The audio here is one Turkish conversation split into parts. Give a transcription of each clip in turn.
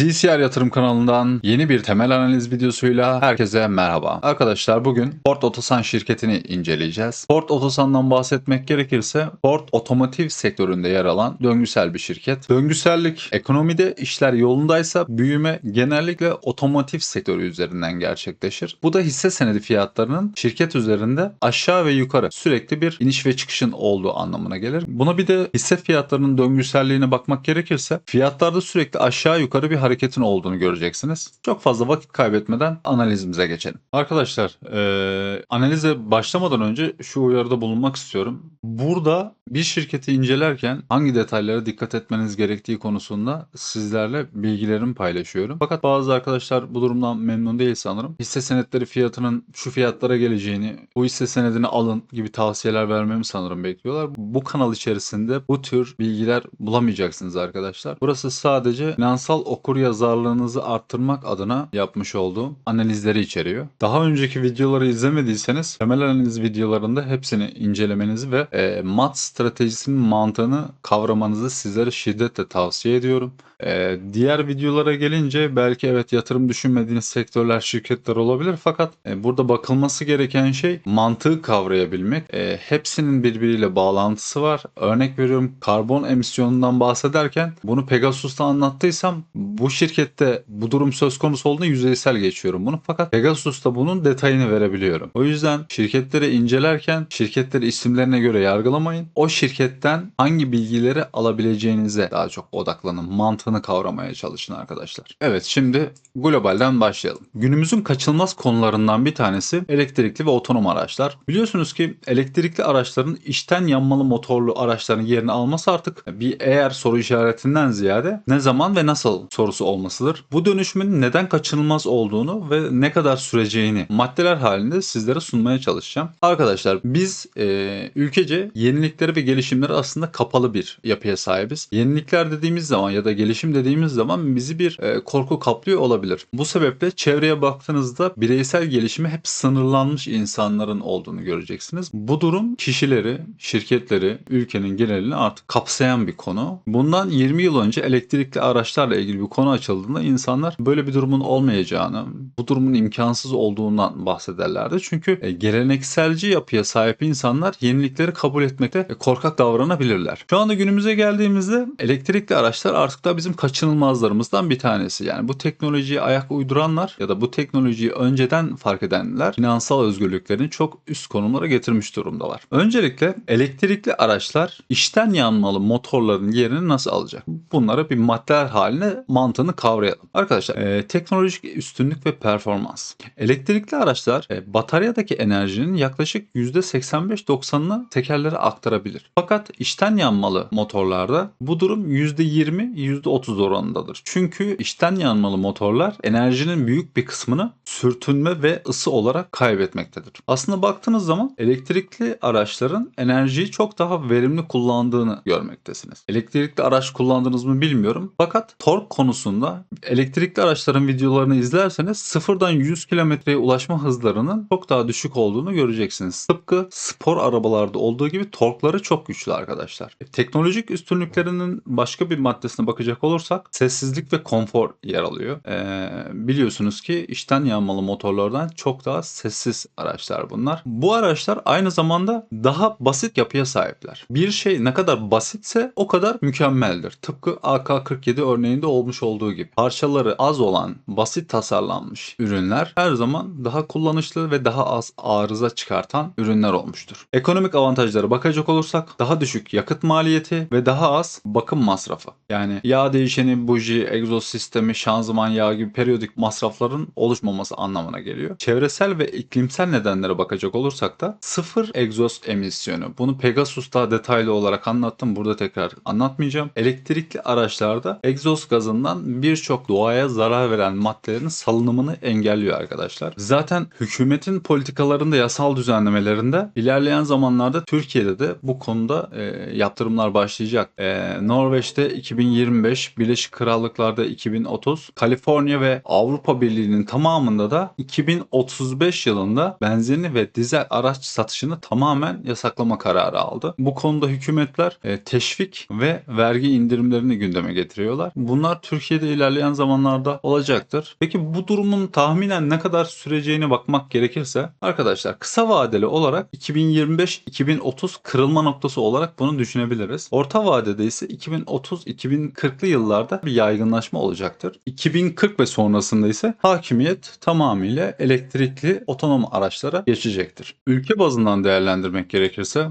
ZCR Yatırım kanalından yeni bir temel analiz videosuyla herkese merhaba. Arkadaşlar bugün Ford Otosan şirketini inceleyeceğiz. Ford Otosan'dan bahsetmek gerekirse Ford otomotiv sektöründe yer alan döngüsel bir şirket. Döngüsellik ekonomide işler yolundaysa büyüme genellikle otomotiv sektörü üzerinden gerçekleşir. Bu da hisse senedi fiyatlarının şirket üzerinde aşağı ve yukarı sürekli bir iniş ve çıkışın olduğu anlamına gelir. Buna bir de hisse fiyatlarının döngüselliğine bakmak gerekirse fiyatlarda sürekli aşağı yukarı bir hareketin olduğunu göreceksiniz. Çok fazla vakit kaybetmeden analizimize geçelim. Arkadaşlar eee, analize başlamadan önce şu uyarıda bulunmak istiyorum. Burada bir şirketi incelerken hangi detaylara dikkat etmeniz gerektiği konusunda sizlerle bilgilerimi paylaşıyorum. Fakat bazı arkadaşlar bu durumdan memnun değil sanırım. Hisse senetleri fiyatının şu fiyatlara geleceğini, bu hisse senedini alın gibi tavsiyeler vermemi sanırım bekliyorlar. Bu kanal içerisinde bu tür bilgiler bulamayacaksınız arkadaşlar. Burası sadece finansal okur yazarlığınızı arttırmak adına yapmış olduğum analizleri içeriyor. Daha önceki videoları izlemediyseniz temel analiz videolarında hepsini incelemenizi ve e, mat stratejisinin mantığını kavramanızı sizlere şiddetle tavsiye ediyorum. E, diğer videolara gelince belki evet yatırım düşünmediğiniz sektörler, şirketler olabilir fakat e, burada bakılması gereken şey mantığı kavrayabilmek. E, hepsinin birbiriyle bağlantısı var. Örnek veriyorum karbon emisyonundan bahsederken bunu Pegasus'ta anlattıysam bu şirkette bu durum söz konusu olduğunda yüzeysel geçiyorum bunu. Fakat Pegasus'ta bunun detayını verebiliyorum. O yüzden şirketleri incelerken şirketleri isimlerine göre yargılamayın. O şirketten hangi bilgileri alabileceğinize daha çok odaklanın. Mantığını kavramaya çalışın arkadaşlar. Evet şimdi globalden başlayalım. Günümüzün kaçınılmaz konularından bir tanesi elektrikli ve otonom araçlar. Biliyorsunuz ki elektrikli araçların içten yanmalı motorlu araçların yerini alması artık bir eğer soru işaretinden ziyade ne zaman ve nasıl sorusu olmasıdır. Bu dönüşümün neden kaçınılmaz olduğunu ve ne kadar süreceğini maddeler halinde sizlere sunmaya çalışacağım. Arkadaşlar biz e, ülkece yeniliklere ve gelişimlere aslında kapalı bir yapıya sahibiz. Yenilikler dediğimiz zaman ya da gelişim dediğimiz zaman bizi bir e, korku kaplıyor olabilir. Bu sebeple çevreye baktığınızda bireysel gelişimi hep sınırlanmış insanların olduğunu göreceksiniz. Bu durum kişileri, şirketleri, ülkenin genelini artık kapsayan bir konu. Bundan 20 yıl önce elektrikli araçlarla ilgili bir konu açıldığında insanlar böyle bir durumun olmayacağını, bu durumun imkansız olduğundan bahsederlerdi. Çünkü e, gelenekselci yapıya sahip insanlar yenilikleri kabul etmekte e, korkak davranabilirler. Şu anda günümüze geldiğimizde elektrikli araçlar artık da bizim kaçınılmazlarımızdan bir tanesi. Yani bu teknolojiye ayak uyduranlar ya da bu teknolojiyi önceden fark edenler finansal özgürlüklerini çok üst konumlara getirmiş durumdalar. Öncelikle elektrikli araçlar içten yanmalı motorların yerini nasıl alacak? Bunlara bir maddeler haline mantığını kavrayalım. Arkadaşlar e, teknolojik üstünlük ve performans. Elektrikli araçlar e, bataryadaki enerjinin yaklaşık %85-90'ını tekerlere aktarabilir. Fakat içten yanmalı motorlarda bu durum %20-%30 oranındadır. Çünkü içten yanmalı motorlar enerjinin büyük bir kısmını sürtünme ve ısı olarak kaybetmektedir. Aslında baktığınız zaman elektrikli araçların enerjiyi çok daha verimli kullandığını görmektesiniz. Elektrikli araç kullandınız mı bilmiyorum. Fakat tork konusunda elektrikli araçların videolarını izlerseniz sıfırdan 100 kilometreye ulaşma hızlarının çok daha düşük olduğunu göreceksiniz. Tıpkı spor arabalarda olduğu gibi torkları çok güçlü arkadaşlar. E, Teknolojik üstünlüklerinin başka bir maddesine bakacak olursak sessizlik ve konfor yer alıyor. Ee, biliyorsunuz ki içten yanmalı motorlardan çok daha sessiz araçlar bunlar. Bu araçlar aynı zamanda daha basit yapıya sahipler. Bir şey ne kadar basitse o kadar mükemmeldir. Tıpkı AK-47 örneğinde olmuş olduğu gibi. Parçaları az olan, basit tasarlanmış ürünler her zaman daha kullanışlı ve daha az arıza çıkartan ürünler olmuştur. Ekonomik avantajlara bakacak olursak daha düşük yakıt maliyeti ve daha az bakım masrafı. Yani yağ değişeni, buji, egzoz sistemi, şanzıman yağı gibi periyodik masrafların oluşmaması anlamına geliyor. Çevresel ve iklimsel nedenlere bakacak olursak da sıfır egzoz emisyonu. Bunu Pegasus'ta detaylı olarak anlattım. Burada tekrar anlatmayacağım. Elektrikli araçlarda egzoz gazından birçok doğaya zarar veren maddelerin salınımını engelliyor arkadaşlar. Zaten hükümetin politikalarında yasal düzenlemelerinde ilerleyen zamanlarda Türkiye'de de bu konuda e, yaptırımlar başlayacak. E, Norveç'te 2025, Birleşik Krallıklar'da 2030, Kaliforniya ve Avrupa Birliği'nin tamamında da 2035 yılında benzinli ve dizel araç satışını tamamen yasaklama kararı aldı. Bu konuda hükümetler e, teşvik ve vergi indirimlerini gündeme getiriyorlar. Bunlar Türkiye Türkiye'de ilerleyen zamanlarda olacaktır. Peki bu durumun tahminen ne kadar süreceğine bakmak gerekirse arkadaşlar kısa vadeli olarak 2025-2030 kırılma noktası olarak bunu düşünebiliriz. Orta vadede ise 2030-2040'lı yıllarda bir yaygınlaşma olacaktır. 2040 ve sonrasında ise hakimiyet tamamıyla elektrikli otonom araçlara geçecektir. Ülke bazından değerlendirmek gerekirse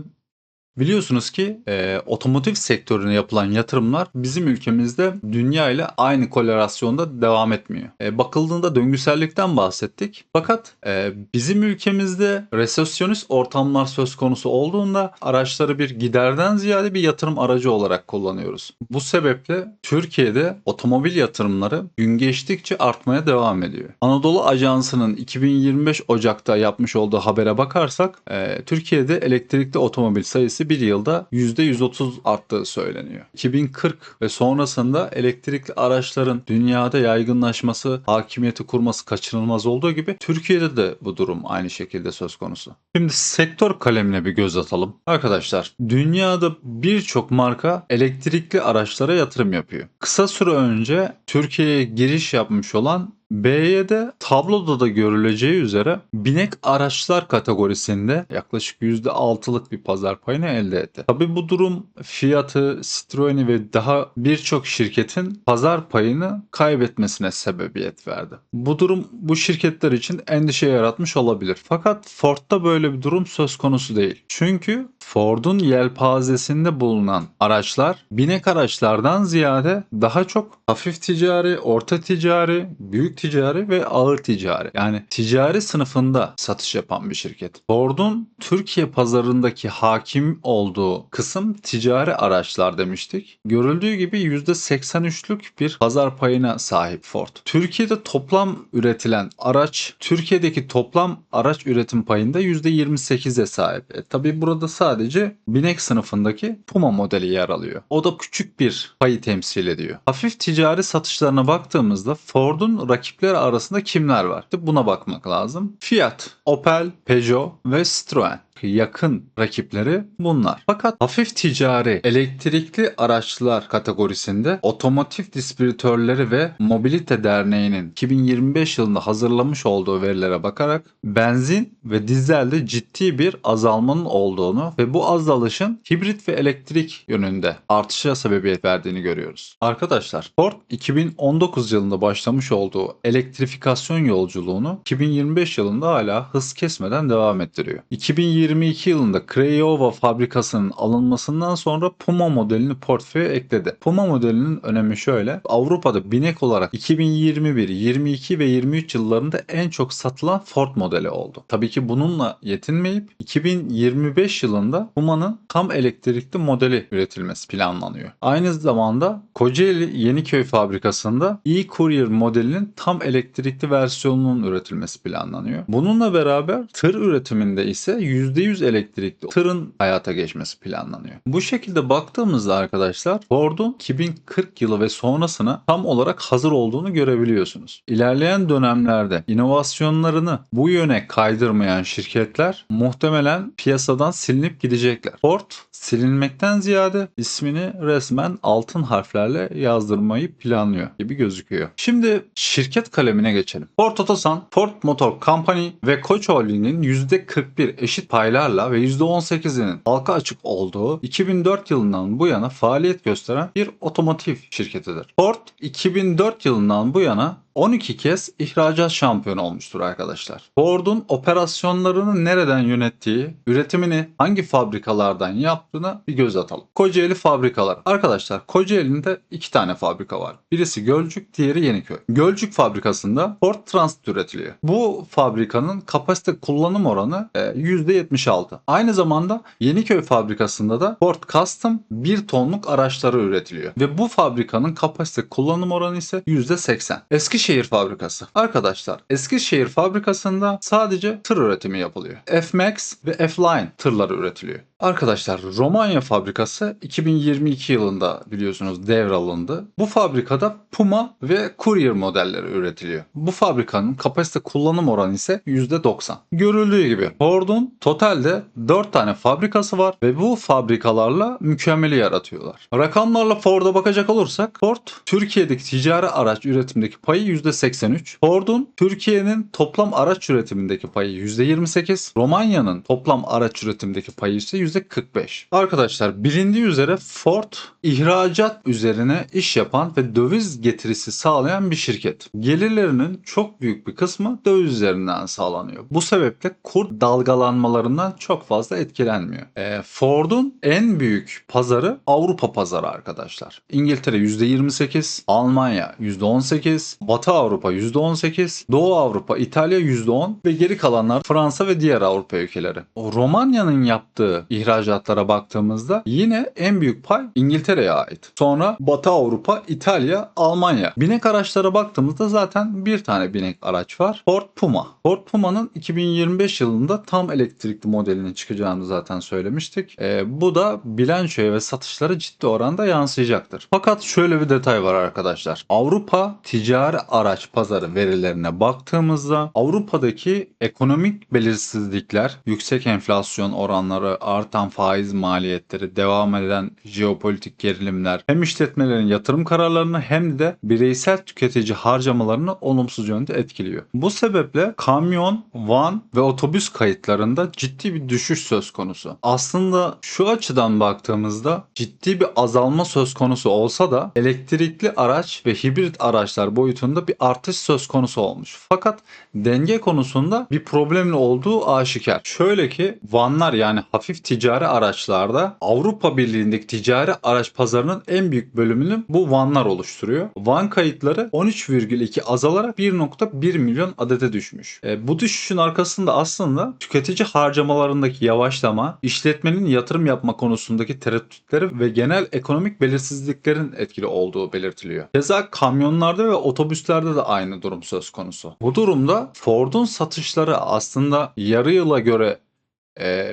Biliyorsunuz ki e, otomotiv sektörüne yapılan yatırımlar bizim ülkemizde dünya ile aynı korelasyonda devam etmiyor. E, bakıldığında döngüsellikten bahsettik. Fakat e, bizim ülkemizde resesyonist ortamlar söz konusu olduğunda araçları bir giderden ziyade bir yatırım aracı olarak kullanıyoruz. Bu sebeple Türkiye'de otomobil yatırımları gün geçtikçe artmaya devam ediyor. Anadolu Ajansı'nın 2025 Ocak'ta yapmış olduğu habere bakarsak e, Türkiye'de elektrikli otomobil sayısı bir yılda %130 arttığı söyleniyor. 2040 ve sonrasında elektrikli araçların dünyada yaygınlaşması, hakimiyeti kurması kaçınılmaz olduğu gibi Türkiye'de de bu durum aynı şekilde söz konusu. Şimdi sektör kalemine bir göz atalım. Arkadaşlar dünyada birçok marka elektrikli araçlara yatırım yapıyor. Kısa süre önce Türkiye'ye giriş yapmış olan BY'de tabloda da görüleceği üzere binek araçlar kategorisinde yaklaşık %6'lık bir pazar payını elde etti. Tabi bu durum Fiat'ı, Citroen'i ve daha birçok şirketin pazar payını kaybetmesine sebebiyet verdi. Bu durum bu şirketler için endişe yaratmış olabilir. Fakat Ford'da böyle bir durum söz konusu değil. Çünkü Ford'un yelpazesinde bulunan araçlar binek araçlardan ziyade daha çok hafif ticari, orta ticari, büyük ticari ve ağır ticari. Yani ticari sınıfında satış yapan bir şirket. Ford'un Türkiye pazarındaki hakim olduğu kısım ticari araçlar demiştik. Görüldüğü gibi %83'lük bir pazar payına sahip Ford. Türkiye'de toplam üretilen araç Türkiye'deki toplam araç üretim payında %28'e sahip. E, tabii burada sadece binek sınıfındaki Puma modeli yer alıyor. O da küçük bir payı temsil ediyor. Hafif ticari satışlarına baktığımızda Ford'un rakipleri arasında kimler var? Buna bakmak lazım. Fiat, Opel, Peugeot ve Citroen yakın rakipleri bunlar. Fakat hafif ticari elektrikli araçlar kategorisinde Otomotiv Distribütörleri ve Mobilite Derneği'nin 2025 yılında hazırlamış olduğu verilere bakarak benzin ve dizelde ciddi bir azalmanın olduğunu ve bu azalışın hibrit ve elektrik yönünde artışa sebebiyet verdiğini görüyoruz. Arkadaşlar Ford 2019 yılında başlamış olduğu elektrifikasyon yolculuğunu 2025 yılında hala hız kesmeden devam ettiriyor. 2020 2022 yılında Craiova fabrikasının alınmasından sonra Puma modelini portföye ekledi. Puma modelinin önemi şöyle. Avrupa'da binek olarak 2021, 22 ve 23 yıllarında en çok satılan Ford modeli oldu. Tabii ki bununla yetinmeyip 2025 yılında Puma'nın tam elektrikli modeli üretilmesi planlanıyor. Aynı zamanda Kocaeli Yeniköy fabrikasında e-Courier modelinin tam elektrikli versiyonunun üretilmesi planlanıyor. Bununla beraber tır üretiminde ise %100 elektrikli tırın hayata geçmesi planlanıyor. Bu şekilde baktığımızda arkadaşlar Ford'un 2040 yılı ve sonrasına tam olarak hazır olduğunu görebiliyorsunuz. İlerleyen dönemlerde inovasyonlarını bu yöne kaydırmayan şirketler muhtemelen piyasadan silinip gidecekler. Ford silinmekten ziyade ismini resmen altın harflerle yazdırmayı planlıyor gibi gözüküyor. Şimdi şirket kalemine geçelim. Ford Otosan, Ford Motor Company ve Koç Holding'in %41 eşit paylarla ve %18'inin halka açık olduğu 2004 yılından bu yana faaliyet gösteren bir otomotiv şirketidir. Ford 2004 yılından bu yana 12 kez ihracat şampiyonu olmuştur arkadaşlar. Ford'un operasyonlarını nereden yönettiği, üretimini hangi fabrikalardan yaptığına bir göz atalım. Kocaeli fabrikalar. Arkadaşlar Kocaeli'nde iki tane fabrika var. Birisi Gölcük, diğeri Yeniköy. Gölcük fabrikasında Ford Transit üretiliyor. Bu fabrikanın kapasite kullanım oranı %76. E, Aynı zamanda Yeniköy fabrikasında da Ford Custom 1 tonluk araçları üretiliyor. Ve bu fabrikanın kapasite kullanım oranı ise %80. Eskişehir Eskişehir fabrikası. Arkadaşlar Eskişehir fabrikasında sadece tır üretimi yapılıyor. F-Max ve F-Line tırları üretiliyor. Arkadaşlar Romanya fabrikası 2022 yılında biliyorsunuz devralındı. Bu fabrikada Puma ve Courier modelleri üretiliyor. Bu fabrikanın kapasite kullanım oranı ise %90. Görüldüğü gibi Ford'un totalde 4 tane fabrikası var ve bu fabrikalarla mükemmeli yaratıyorlar. Rakamlarla Ford'a bakacak olursak Ford Türkiye'deki ticari araç üretimindeki payı %83. Ford'un Türkiye'nin toplam araç üretimindeki payı %28. Romanya'nın toplam araç üretimindeki payı ise %45. Arkadaşlar bilindiği üzere Ford ihracat üzerine iş yapan ve döviz getirisi sağlayan bir şirket. Gelirlerinin çok büyük bir kısmı döviz üzerinden sağlanıyor. Bu sebeple kur dalgalanmalarından çok fazla etkilenmiyor. E, Ford'un en büyük pazarı Avrupa pazarı arkadaşlar. İngiltere %28, Almanya %18, Batı Avrupa %18, Doğu Avrupa, İtalya %10 ve geri kalanlar Fransa ve diğer Avrupa ülkeleri. Romanya'nın yaptığı ihracatlara baktığımızda yine en büyük pay İngiltere'ye ait. Sonra Batı Avrupa, İtalya, Almanya. Binek araçlara baktığımızda zaten bir tane binek araç var. Ford Puma. Ford Puma'nın 2025 yılında tam elektrikli modelinin çıkacağını zaten söylemiştik. Ee, bu da bilançoya ve satışlara ciddi oranda yansıyacaktır. Fakat şöyle bir detay var arkadaşlar. Avrupa ticari araç pazarı verilerine baktığımızda Avrupa'daki ekonomik belirsizlikler, yüksek enflasyon oranları, artan faiz maliyetleri, devam eden jeopolitik gerilimler hem işletmelerin yatırım kararlarını hem de bireysel tüketici harcamalarını olumsuz yönde etkiliyor. Bu sebeple kamyon, van ve otobüs kayıtlarında ciddi bir düşüş söz konusu. Aslında şu açıdan baktığımızda ciddi bir azalma söz konusu olsa da elektrikli araç ve hibrit araçlar boyutunda bir artış söz konusu olmuş. Fakat denge konusunda bir problemli olduğu aşikar. Şöyle ki vanlar yani hafif ticari araçlarda Avrupa Birliği'ndeki ticari araç pazarının en büyük bölümünü bu vanlar oluşturuyor. Van kayıtları 13,2 azalarak 1.1 milyon adete düşmüş. E, bu düşüşün arkasında aslında tüketici harcamalarındaki yavaşlama, işletmenin yatırım yapma konusundaki tereddütleri ve genel ekonomik belirsizliklerin etkili olduğu belirtiliyor. Keza kamyonlarda ve otobüslerde de aynı durum söz konusu. Bu durumda Ford'un satışları aslında yarı yıla göre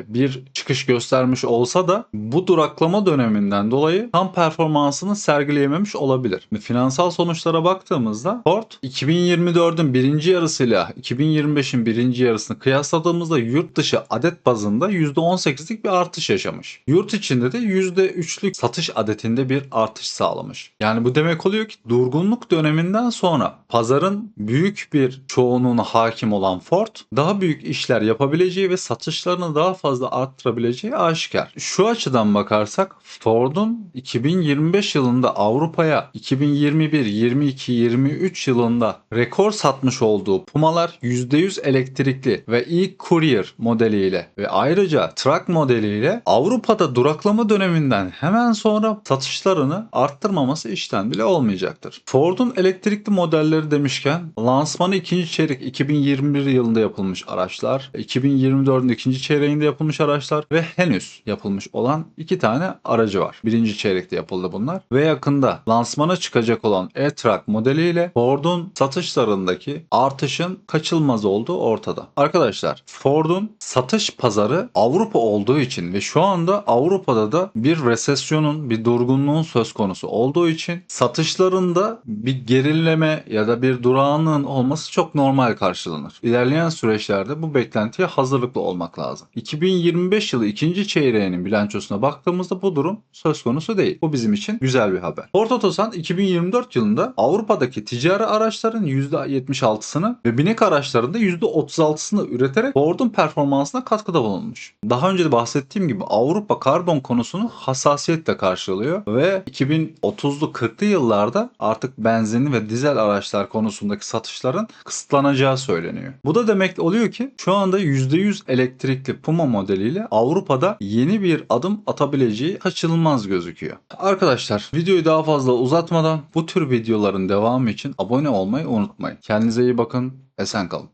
bir çıkış göstermiş olsa da bu duraklama döneminden dolayı tam performansını sergileyememiş olabilir. Finansal sonuçlara baktığımızda Ford 2024'ün birinci yarısıyla 2025'in birinci yarısını kıyasladığımızda yurt dışı adet bazında %18'lik bir artış yaşamış. Yurt içinde de %3'lük satış adetinde bir artış sağlamış. Yani bu demek oluyor ki durgunluk döneminden sonra pazarın büyük bir çoğunluğuna hakim olan Ford daha büyük işler yapabileceği ve satışlarını daha fazla arttırabileceği aşikar. Şu açıdan bakarsak Ford'un 2025 yılında Avrupa'ya 2021, 22, 23 yılında rekor satmış olduğu Puma'lar %100 elektrikli ve e-Courier modeliyle ve ayrıca Truck modeliyle Avrupa'da duraklama döneminden hemen sonra satışlarını arttırmaması işten bile olmayacaktır. Ford'un elektrikli modelleri demişken lansmanı ikinci çeyrek 2021 yılında yapılmış araçlar, 2024'ün ikinci çeyreğinde yapılmış araçlar ve henüz yapılmış olan iki tane aracı var. Birinci çeyrekte yapıldı bunlar ve yakında lansmana çıkacak olan e-Truck modeliyle Ford'un satışlarındaki artışın kaçılmaz olduğu ortada. Arkadaşlar Ford'un satış pazarı Avrupa olduğu için ve şu anda Avrupa'da da bir resesyonun, bir durgunluğun söz konusu olduğu için satışlarında bir gerileme ya da bir durağanlığın olması çok normal karşılanır. İlerleyen süreçlerde bu beklentiye hazırlıklı olmak lazım. 2025 yılı ikinci çeyreğinin bilançosuna baktığımızda bu durum söz konusu değil. Bu bizim için güzel bir haber. Ford Otosan 2024 yılında Avrupa'daki ticari araçların %76'sını ve binek araçlarında %36'sını üreterek Ford'un performansına katkıda bulunmuş. Daha önce de bahsettiğim gibi Avrupa karbon konusunu hassasiyetle karşılıyor ve 2030'lu 40'lı yıllarda artık benzinli ve dizel araçlar konusundaki satışların kısıtlanacağı söyleniyor. Bu da demek oluyor ki şu anda %100 elektrikli Puma modeliyle Avrupa'da yeni bir adım atabileceği kaçınılmaz gözüküyor. Arkadaşlar videoyu daha fazla uzatmadan bu tür videoların devamı için abone olmayı unutmayın. Kendinize iyi bakın, esen kalın.